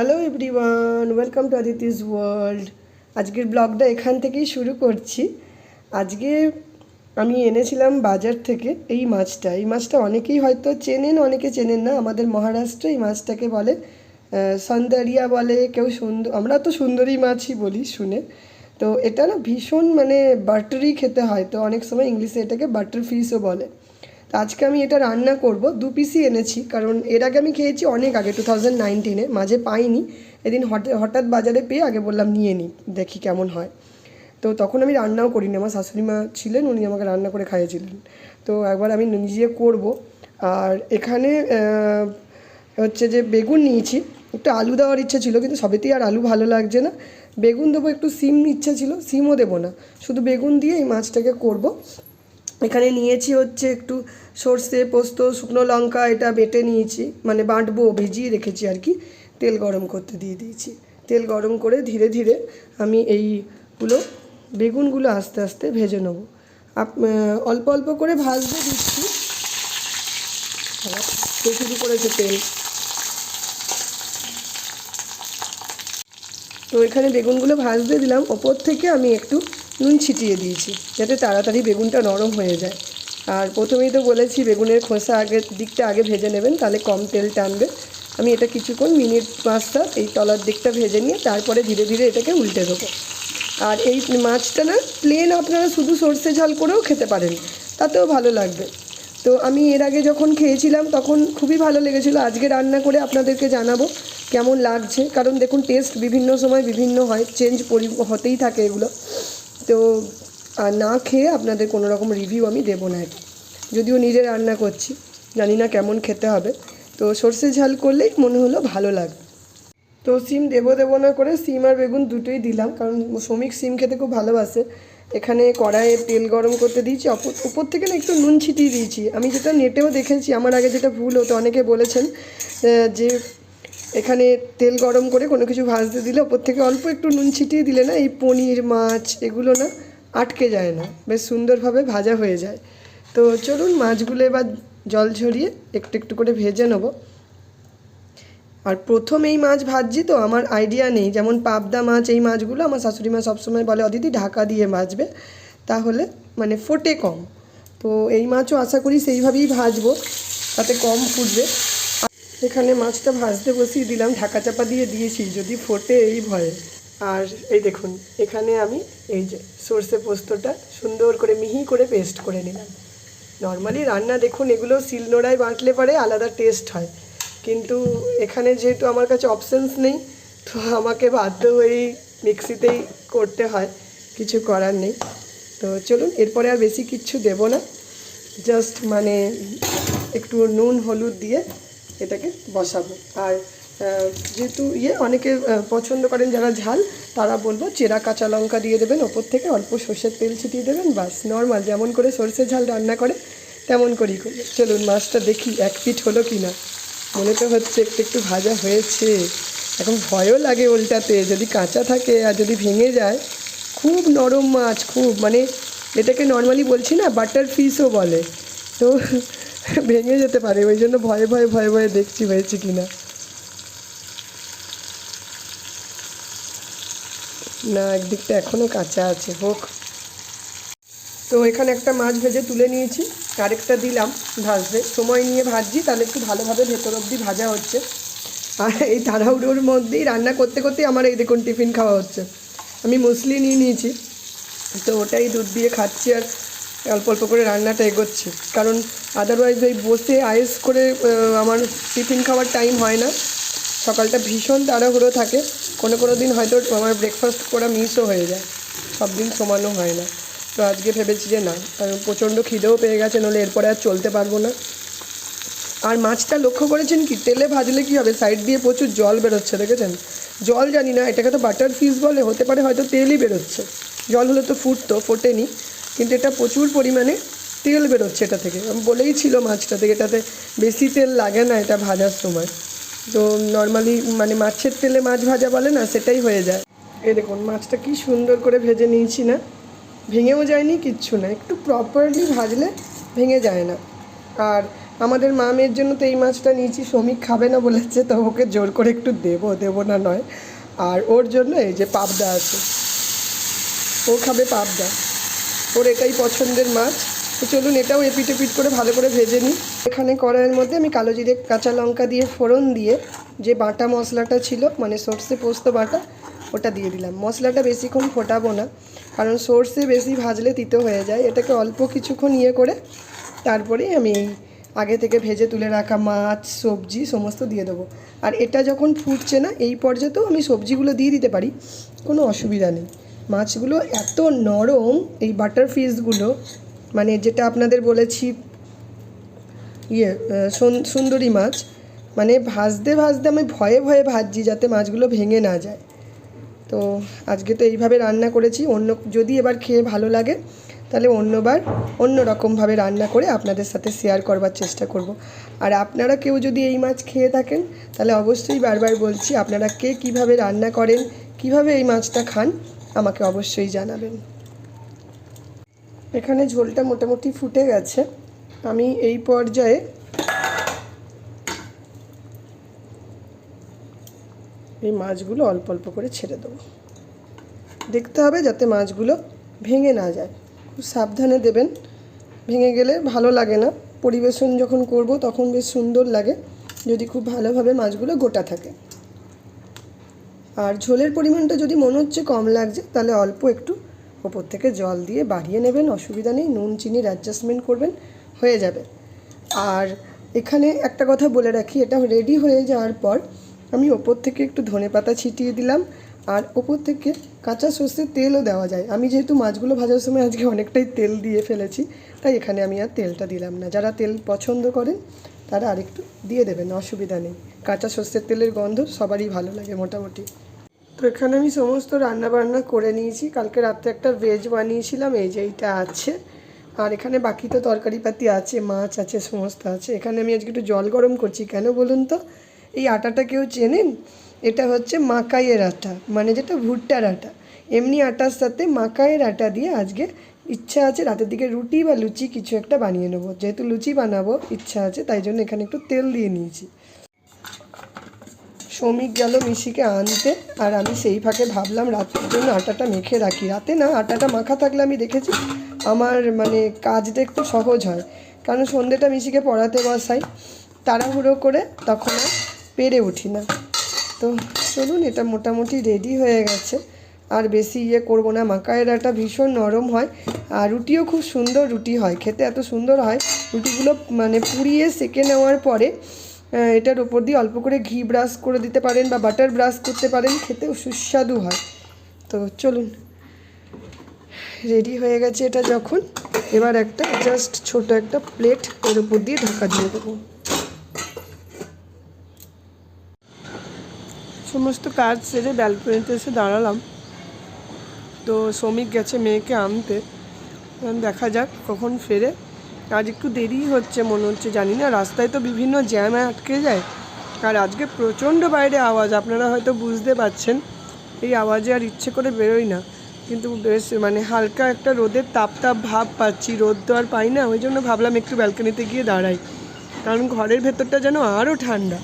Hello everyone welcome to Aditi's world আজকের ব্লগটা এখান থেকেই শুরু করছি। আজকে আমি এনেছিলাম বাজার থেকে এই মাছটা। এই মাছটা অনেকেই হয়তো চেনেন, অনেকে চেনেন না। আমাদের মহারাষ্ট্রে এই মাছটাকে বলে সন্দারিয়া বলে, কেউ সুন্দর, আমরা তো সুন্দরী মাছই বলি শুনে। তো এটা না ভীষণ মানে বাটারি খেতে হয়। তো অনেক সময় ইংলিশে এটাকে বাটার ফিশও বলে। তো আজকে আমি এটা রান্না করব। দু পিসই এনেছি, কারণ এর আগে আমি খেয়েছি অনেক আগে টু থাউজেন্ড নাইনটিনে মাঝে পাইনি। এদিন হঠাৎ বাজারে পেয়ে আগে বললাম নিয়ে নিই দেখি কেমন হয়। তো তখন আমি রান্নাও করিনি, আমার শাশুড়ি মা ছিলেন, উনি আমাকে রান্না করে খাইয়েছিলেন। তো একবার আমি নিজে করব। আর এখানে হচ্ছে যে বেগুন নিয়েছি, একটু আলু দেওয়ার ইচ্ছা ছিল, কিন্তু সবেতেই আর আলু ভালো লাগছে না। বেগুন দেবো, একটু সিম ইচ্ছা ছিল, সিমও দেবো না। শুধু বেগুন দিয়ে এই মাছটাকে করব। এখানে নিয়েছি হচ্ছে একটু সর্ষে, পোস্ত, শুকনো লঙ্কা, এটা বেটে নিয়েছি। মানে বাঁটবো, ভিজিয়ে রেখেছি আর কি। তেল গরম করতে দিয়ে দিয়েছি। তেল গরম করে ধীরে ধীরে আমি এইগুলো, বেগুনগুলো আস্তে আস্তে ভেজে নেব। আপ অল্প অল্প করে ভাজতে দিচ্ছি। শুরু করেছে তেল। তো এখানে বেগুনগুলো ভাজতে দিলাম। ওপর থেকে আমি একটু নুন ছিটিয়ে দিয়েছি, যাতে তাড়াতাড়ি বেগুনটা নরম হয়ে যায়। আর প্রথমেই তো বলেছি বেগুনের খোসা আগের দিকটা আগে ভেজে নেবেন, তাহলে কম তেল টানবে। আমি এটা কিছুক্ষণ, মিনিট পাঁচটা এই তলার দিকটা ভেজে নিয়ে তারপরে ধীরে ধীরে এটাকে উল্টে দেবো। আর এই মাছটা না প্লেন আপনারা শুধু সর্ষে ঝাল করেও খেতে পারেন, তাতেও ভালো লাগবে। তো আমি এর আগে যখন খেয়েছিলাম, তখন খুবই ভালো লেগেছিলো। আজকে রান্না করে আপনাদেরকে জানাব কেমন লাগছে। কারণ দেখুন টেস্ট বিভিন্ন সময় বিভিন্ন হয় চেঞ্জ হতেই থাকে এগুলো। তো না খেয়ে আপনাদের কোনো রকম রিভিউ আমি দেবো না এটা যদিও নিজে রান্না করছি, জানি না কেমন খেতে হবে। তো সর্ষে ঝাল করলেই মনে হলো ভালো লাগবে। তো সিম দেবো দেবো না করে সিম আর বেগুন দুটোই দিলাম, কারণ শ্রমিক সিম খেতে খুব ভালোবাসে। এখানে কড়াইয়ে তেল গরম করতে দিয়েছি উপর থেকে না একটু নুন ছিটিয়ে দিয়েছি। আমি যেটা নেটেও দেখেছি, আমার আগে যেটা ভুল হতো, অনেকে বলেছেন যে এখানে তেল গরম করে কোনো কিছু ভাজতে দিলে ওপর থেকে অল্প একটু নুন ছিটিয়ে দিলে না, এই পনির, মাছ এগুলো না আটকে যায় না, বেশ সুন্দরভাবে ভাজা হয়ে যায়। তো চলুন মাছগুলো এবার জল ঝরিয়ে একটু একটু করে ভেজে নেব। আর প্রথম এই মাছ ভাজছি তো আমার আইডিয়া নেই, যেমন পাবদা মাছ এই মাছগুলো আমার শাশুড়ি মা সবসময় বলে, অদিতি ঢাকা দিয়ে ভাজবে, তাহলে মানে ফোটে কম। তো এই মাছও আশা করি সেইভাবেই ভাজবো, তাতে কম ফুটবে। এখানে মাছটা ভাজতে বসিয়ে দিলাম, ঢাকা চাপা দিয়ে দিয়েছি, যদি ফোটে এই ভয়ে। আর এই দেখুন, এখানে আমি এই যে সর্ষে পোস্তটা সুন্দর করে মিহি করে পেস্ট করে নিলাম। নর্মালি রান্না দেখুন, এগুলো শিলনোড়ায় বাঁটলে পরে আলাদা টেস্ট হয়। কিন্তু এখানে যেহেতু আমার কাছে অপশানস নেই, তো আমাকে বাধ্য হয়েই মিক্সিতেই করতে হয়, কিছু করার নেই। তো চলুন, এরপরে আর বেশি কিচ্ছু দেব না। জাস্ট মানে একটু নুন, হলুদ দিয়ে এটাকে বসাবো। আর যেহেতু ইয়ে অনেকে পছন্দ করেন যারা ঝাল, তারা বলব চেরা কাঁচা লঙ্কা দিয়ে দেবেন ওপর থেকে, অল্প সর্ষের তেল ছিটিয়ে দেবেন বাস নর্মাল যেমন করে সর্ষের ঝাল রান্না করে, তেমন করি। চলুন, মাছটা দেখি এক পিঠ হলো কি না মনে তো হচ্ছে একটু একটু ভাজা হয়েছে। এখন ভয়ও লাগে উল্টাতে, যদি কাঁচা থাকে আর যদি ভেঙে যায়। খুব নরম মাছ, খুব মানে এটাকে নর্মালি বলছি না বাটার ফিশও বলে। তো ভেঙে যেতে পারে, ওই জন্য ভয়ে ভয়ে ভয়ে ভয়ে দেখছি হয়েছে কি না না একদিকটা এখনও কাঁচা আছে, হোক। তো এখানে একটা মাছ ভেজে তুলে নিয়েছি, আরেকটা দিলাম ভাজতে। সময় নিয়ে ভাজছি, তাহলে একটু ভালোভাবে ভেতর অবধি ভাজা হচ্ছে। আর এই তাড়াহুড়োর মধ্যেই রান্না করতে করতেই আমার এই দেখুন টিফিন খাওয়া হচ্ছে। আমি মুসলি নিয়ে নিয়েছি, তো ওটাই দুধ দিয়ে খাচ্ছি আর অল্প অল্প করে রান্নাটা এগোচ্ছি। কারণ আদারওয়াইজ ওই বসে আয়েস করে আমার টিফিন খাওয়ার টাইম হয় না। সকালটা ভীষণ তাড়াহুড়ো থাকে। কোনো কোনো দিন হয়তো আমার ব্রেকফাস্ট করা মিসও হয়ে যায়। সব দিন সমানও হয় না। তো আজকে ভেবেছি যে না, কারণ প্রচণ্ড খিদেও পেয়ে গেছে নাহলে এরপরে আর চলতে পারব না। আর মাছটা লক্ষ্য করেছেন কি? তেলে ভাজলে কি হবে? সাইড দিয়ে প্রচুর জল বেরোচ্ছে, দেখেছেন? জল জানি না, এটাকে তো বাটার ফিস বলে, হতে পারে হয়তো তেলই বেরোচ্ছে। জল হলে তো ফুটতো, ফোটেনি। কিন্তু এটা প্রচুর পরিমাণে তেল বেরোচ্ছে এটা থেকে। আমি বলেই ছিল মাছটা থেকে, এটাতে বেশি তেল লাগে না, এটা ভাজার সময়। তো নর্মালি মানে মাছের তেলে মাছ ভাজা বলে না, সেটাই হয়ে যায়। এই দেখুন, মাছটা কি সুন্দর করে ভেজে নিয়েছি না। ভেঙেও যায়নি, কিচ্ছু না। একটু প্রপারলি ভাজলে ভেঙে যায় না। আর আমাদের মামের জন্য তো এই মাছটা নিয়েছি, শ্রমিক খাবে না বলেছে, তো ওকে জোর করে একটু দেবো দেবো না নয়। আর ওর জন্য এই যে পাবদা আছে। ও খাবে পাবদা। ওর এটাই পছন্দের মাছ। তো চলুন এটাও এপিট এপিট করে ভালো করে ভেজে নিই। এখানে কড়াইয়ের মধ্যে আমি কালো জিরে, কাঁচা লঙ্কা দিয়ে ফোড়ন দিয়ে যে বাটা মশলাটা ছিল মানে সর্ষে পোস্ত বাটা, ওটা দিয়ে দিলাম। মশলাটা বেশিক্ষণ ফোটাবো না, কারণ সর্ষে বেশি ভাজলে তিতো হয়ে যায়। এটাকে অল্প কিছুক্ষণ ইয়ে করে তারপরে আমি এই আগে থেকে ভেজে তুলে রাখা মাছ, সবজি সমস্ত দিয়ে দেবো। আর এটা যখন ফুটছে না, এই পর্যায়েও আমি সবজিগুলো দিয়ে দিতে পারি, কোনো অসুবিধা নেই। মাছগুলো এত নরম, এই বাটার ফিশগুলো মানে যেটা আপনাদের বলেছি ইয়ে সুন- সুন্দরী মাছ মানে ভাজতে ভাজতে আমি ভয়ে ভয়ে ভাজছি যাতে মাছগুলো ভেঙে না যায়। তো আজকে তো এইভাবে রান্না করেছি, অন্য, যদি এবার খেয়ে ভালো লাগে, তাহলে অন্যবার অন্য রকমভাবে রান্না করে আপনাদের সাথে শেয়ার করবার চেষ্টা করব। আর আপনারা কেউ যদি এই মাছ খেয়ে থাকেন, তাহলে অবশ্যই বারবার বলছি, আপনারা কে কীভাবে রান্না করেন, কীভাবে এই মাছটা খান আমাকে অবশ্যই জানাবেন। এখানে ঝোলটা মোটামুটি ফুটে গেছে। আমি এই পর্যায়ে এই মাছগুলো অল্প অল্প করে ছেড়ে দেবো। দেখতে হবে যাতে মাছগুলো ভেঙে না যায়। খুব সাবধানে দেবেন। ভেঙে গেলে ভালো লাগে না। পরিবেশন যখন করব তখন বেশ সুন্দর লাগে। যদি খুব ভালোভাবে মাছগুলো গোটা থাকে। আর ঝোলের পরিমাণটা যদি মনে হচ্ছে কম লাগছে, তাহলে অল্প একটু ওপর থেকে জল দিয়ে বাড়িয়ে নেবেন, অসুবিধা নেই, নুন চিনির অ্যাডজাস্টমেন্ট করবেন, হয়ে যাবে। আর এখানে একটা কথা বলে রাখি, এটা রেডি হয়ে যাওয়ার পর আমি ওপর থেকে একটু ধনে পাতা ছিটিয়ে দিলাম, আর ওপর থেকে কাঁচা সর্ষের তেলও দেওয়া যায়। আমি যেহেতু মাছগুলো ভাজার সময় আজকে অনেকটাই তেল দিয়ে ফেলেছি, তাই এখানে আমি আর তেলটা দিলাম না। যারা তেল পছন্দ করেন, তারা আরেকটু দিয়ে দেবেন, অসুবিধা নেই। কাঁচা সর্ষের তেলের গন্ধ সবারই ভালো লাগে মোটামুটি। তো এখানে আমি সমস্ত রান্না বান্না করে নিয়েছি। কালকে রাত্রে একটা ভেজ বানিয়েছিলাম, এই যে এইটা আছে। আর এখানে বাকি তো তরকারিপাতি আছে, মাছ আছে, সমস্ত আছে। এখানে আমি আজকে একটু জল গরম করছি। কেন বলুন তো? এই আটাটা কেউ চেনেন? এটা হচ্ছে মাকাইয়ের আটা মানে যেটা ভুট্টার আটা। এমনি আটার সাথে মাকাইয়ের আটা দিয়ে আজকে ইচ্ছা আছে রাতের দিকে রুটি বা লুচি কিছু একটা বানিয়ে নেব। যেহেতু লুচি বানাবো, ইচ্ছা আছে, তাই জন্য এখানে একটু তেল দিয়ে নিয়েছি। শ্রমিক গেল মিশিকে আনতে, আর আমি সেই ফাঁকে ভাবলাম রাতের জন্য আটাটা মেখে রাখি। রাতে না, আটাটা মাখা থাকলে আমি দেখেছি আমার মানে কাজটা একটু সহজ হয়। কারণ সন্ধ্যেটা মিশিকে পড়াতে বসাই, তাড়াহুড়ো করে তখন আর পেরে উঠি না। তো চলুন, এটা মোটামুটি রেডি হয়ে গেছে। আর বেশি ইয়ে করব না মাকায়ের আটা ভীষণ নরম হয়, আর রুটিও খুব সুন্দর রুটি হয়। খেতে এত সুন্দর হয়, রুটিগুলো মানে পুড়িয়ে সেকে নেওয়ার পরে এটার ওপর দিয়ে অল্প করে ঘি ব্রাশ করে দিতে পারেন বা বাটার ব্রাশ করতে পারেন, খেতেও সুস্বাদু হয়। তো চলুন রেডি হয়ে গেছে এটা যখন। এবার একটা জাস্ট ছোট একটা প্লেট এর উপর দিয়ে ঢাকা দিয়ে দেবো। সমস্ত কাজ সেরে ব্যালকনিতে এসে দাঁড়ালাম। তো শ্রমিক গেছে মেয়েকে আনতে। দেখা যাক কখন ফেরে। আজ একটু দেরি হচ্ছে, মনে হচ্ছে জানি না। রাস্তায় তো বিভিন্ন জ্যামে আটকে যায়। আর আজকে প্রচণ্ড বাইরে আওয়াজ, আপনারা হয়তো বুঝতে পারছেন। এই আওয়াজে আর ইচ্ছে করে বেরোই না। কিন্তু বেশ মানে হালকা একটা রোদের তাপ তাপ ভাব পাচ্ছি। রোদ তো আর পাই না, ওই জন্য ভাবলাম একটু ব্যালকনিতে গিয়ে দাঁড়াই। কারণ ঘরের ভেতরটা যেন আরও ঠান্ডা।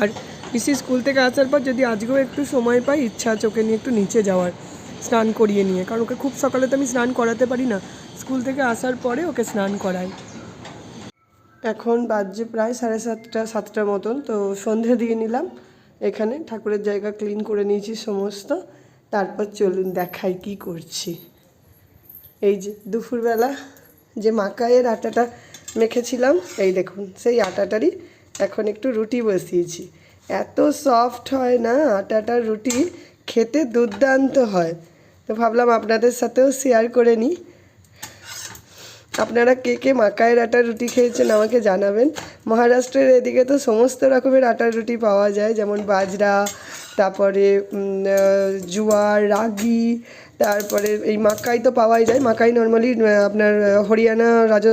আর পিসি স্কুল থেকে আসার পর যদি আজকেও একটু সময় পাই, ইচ্ছা আছে ওকে নিয়ে একটু নিচে যাওয়ার, স্নান করিয়ে নিয়ে। কারণ ওকে খুব সকালে তো আমি স্নান করাতে পারি না। স্কুল থেকে আসার পরে ওকে স্নান করাই। এখন বাজছে প্রায় সাড়ে সাতটা, সাতটার মতন, তো সন্ধে দিয়ে নিলাম। এখানে ঠাকুরের জায়গা ক্লিন করে নিয়েছি সমস্ত। তারপর চলুন দেখাই কি করছি। এই যে দুপুরবেলা যে মাকায়ের আটাটা মেখেছিলাম, এই দেখুন, সেই আটাটারই এখন একটু রুটি বসিয়েছি। এত সফট হয় না আটাটার রুটি, খেতে দুর্দান্ত হয়। তো ভাবলাম আপনাদের সাথেও শেয়ার করে নিই। আপনারা কে কে মাকায়ের আটার রুটি খেয়েছেন আমাকে জানাবেন। মহারাষ্ট্রের এদিকে তো সমস্ত রকমের আটার রুটি পাওয়া যায়, যেমন বাজরা, তারপরে জোয়ার, রাগি, তারপরে এই মাকাই তো পাওয়াই যায়। মাকাই নর্মালি আপনার হরিয়ানা রাজ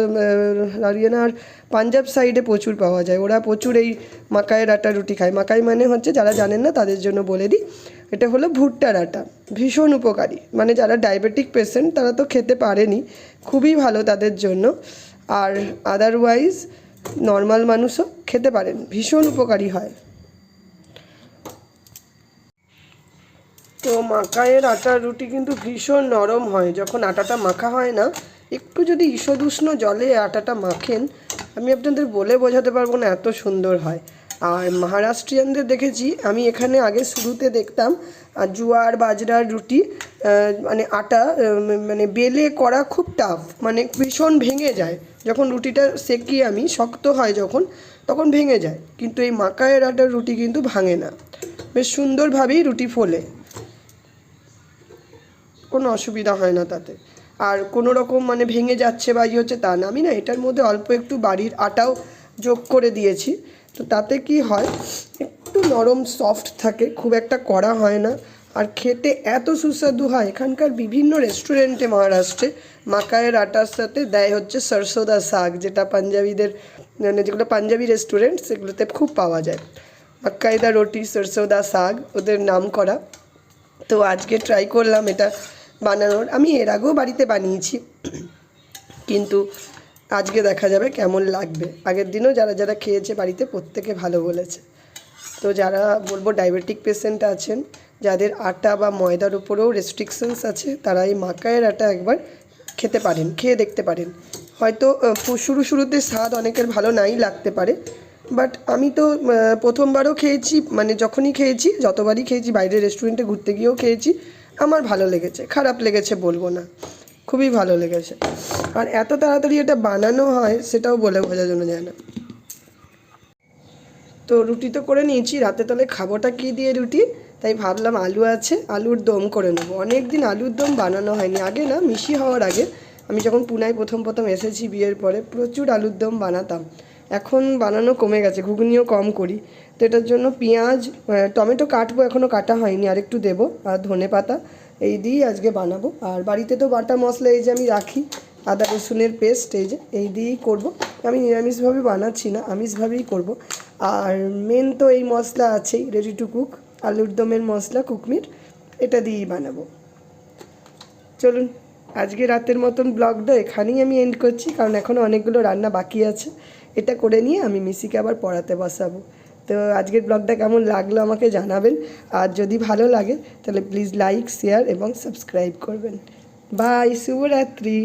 হরিয়ানার পাঞ্জাব সাইডে প্রচুর পাওয়া যায়। ওরা প্রচুর এই মাকায়ের আটার রুটি খায়। মাকাই মানে হচ্ছে, যারা জানেন না তাদের জন্য বলে দিই এটা হলো ভুট্টার আটা ভীষণ উপকারী। মানে যারা ডায়াবেটিক পেশেন্ট তারা তো খেতে পারেনি। খুবই ভালো তাদের জন্য। আর আদারওয়াইজ নর্মাল মানুষও খেতে পারেন। ভীষণ উপকারী হয়। তো মাকায়ের আটার রুটি কিন্তু ভীষণ নরম হয়। যখন আটাটা মাখা হয় না, একটু যদি ঈষদুষ্ণ জলে আটাটা মাখেন, আমি আপনাদের বলে বোঝাতে পারব না এত সুন্দর হয়। আর মহারাষ্ট্রিয়ানদের দেখেছি, আমি এখানে আগে শুরুতে দেখতাম জোয়ার, বাজরার রুটি মানে আটা মানে বেলে করা খুব টাফ মানে ভীষণ ভেঙে যায়। যখন রুটিটা সেকি আমি, শক্ত হয় যখন, তখন ভেঙে যায়। কিন্তু এই মাকায়ের আটার রুটি কিন্তু ভাঙে না। বেশ সুন্দরভাবেই রুটি ফোলে। কোনো অসুবিধা হয় না তাতে। আর কোনো রকম মানে ভেঙে যাচ্ছে বা ইয়ে হচ্ছে তা না। আমি না এটার মধ্যে অল্প একটু বাড়ির আটাও যোগ করে দিয়েছি। তো তাতে কি হয়? একটু নরম সফট থাকে, খুব একটা কড়া হয় না। আর খেতে এত সুস্বাদু হয়, এখানকার বিভিন্ন রেস্টুরেন্টে মহারাষ্ট্রে মাকায়ের আটার সাথে দেয় হচ্ছে সরসোদা শাক, যেটা পাঞ্জাবিদের মানে যেগুলো পাঞ্জাবি রেস্টুরেন্ট সেগুলোতে খুব পাওয়া যায়। মাক্কাইদা রুটি, সরসোদা শাক, ওদের নাম করা। তো আজকে ট্রাই করলাম এটা বানানোর। আমি এর আগেও বাড়িতে বানিয়েছি। কিন্তু আজকে দেখা যাবে কেমন লাগবে। আগের দিনও যারা যারা খেয়েছে বাড়িতে প্রত্যেকে ভালো বলেছে। তো যারা বলব ডায়াবেটিক পেশেন্ট আছেন, যাদের আটা বা ময়দার উপরেও রেস্ট্রিকশনস আছে, তারা এই মাকায়ের আটা একবার খেতে পারেন, খেয়ে দেখতে পারেন। হয়তো শুরু শুরুতে স্বাদ অনেকের ভালো নাই লাগতে পারে। বাট আমি তো প্রথমবারও খেয়েছি মানে যখনই খেয়েছি, যতবারই খেয়েছি, বাইরের রেস্টুরেন্টে ঘুরতে গিয়েও খেয়েছি, আমার ভালো লেগেছে, খারাপ লেগেছে বলব না। খুবই ভালো লেগেছে। আর এত তাড়াতাড়ি এটা বানানো হয়, সেটাও বলে বোঝার জন্য যায় না। তো রুটি তো করে নিয়েছি, রাতে তাহলে খাবোটা কী দিয়ে রুটি? তাই ভাবলাম আলু আছে, আলুর দম করে নেব। অনেক দিন আলুর দম বানানো হয়নি, আগে না, মিশি হওয়ার আগে। আমি যখন পুনায় প্রথম প্রথম এসেছি বিয়ের পরে, প্রচুর আলুর দম বানাতাম। এখন বানানো কমে গেছে, ঘুগনিও কম করি। তো এটার জন্য পেঁয়াজ টমেটো কাটবো এখনও কাটা হয়নি আর একটু দেবো। আর ধনে পাতা এই দিয়েই আজকে বানাবো। আর বাড়িতে তো বাটা মশলা এই যে আমি রাখি, আদা রসুনের পেস্ট এই যে, এই দিয়েই করব। আমি নিরামিষভাবে বানাচ্ছি না, আমিষভাবেই করব। আর মেন তো এই মশলা আছেই রেডি টু কুক আলুর দমের মশলা, কুকমির, এটা দিয়েই বানাবো। চলুন, আজকে রাতের মতন ব্লগটা এখানেই আমি এন্ড করছি, কারণ এখনও অনেকগুলো রান্না বাকি আছে। এটা করে নিয়ে আমি মিসিকে আবার পড়াতে বসাবো। তো আজকের ব্লগটা কেমন লাগল আমাকে জানাবেন। আর যদি ভালো লাগে, তাহলে প্লিজ লাইক শেয়ার এবং সাবস্ক্রাইব করবেন। বাই শুভরাত্রি।